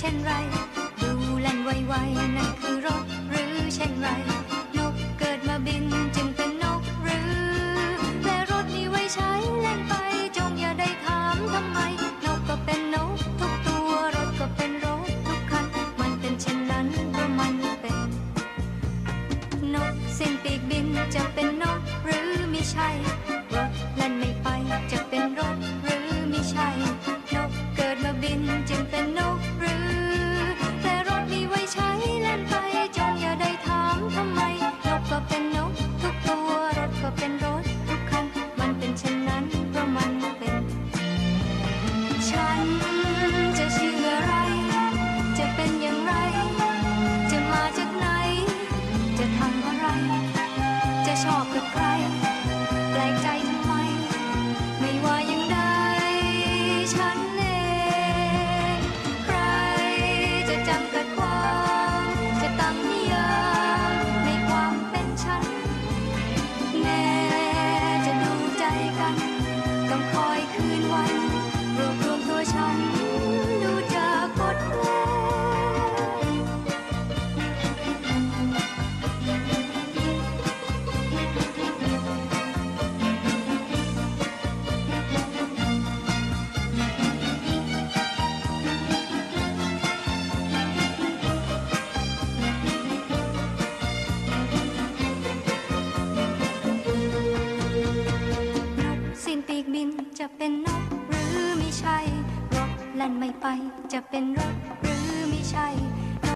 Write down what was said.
ช่นไร ดูแล่นไวๆนั่นคือรถหรือเช่นไร นกเกิดมาบินจึงเป็นนกหรือ และรถมีไว้ใช้เล่นไป จงอย่าได้ถามทำไม นกก็เป็นนกทุกตัวรถก็เป็นรถทุกคัน มันเป็นเช่นนั้นเพราะมันเป็น นกสิ้นปีกบินจะเป็นนกหรือไม่ใช่ ฉันจะชื่ออะไร จะเป็นอย่างไร จะมาจากไหน จะทำอะไร จะชอบกับใคร บินจะเป็นนกหรือไม่ใช่ รถแล่นไม่ไปจะเป็นรถหรือไม่ใช่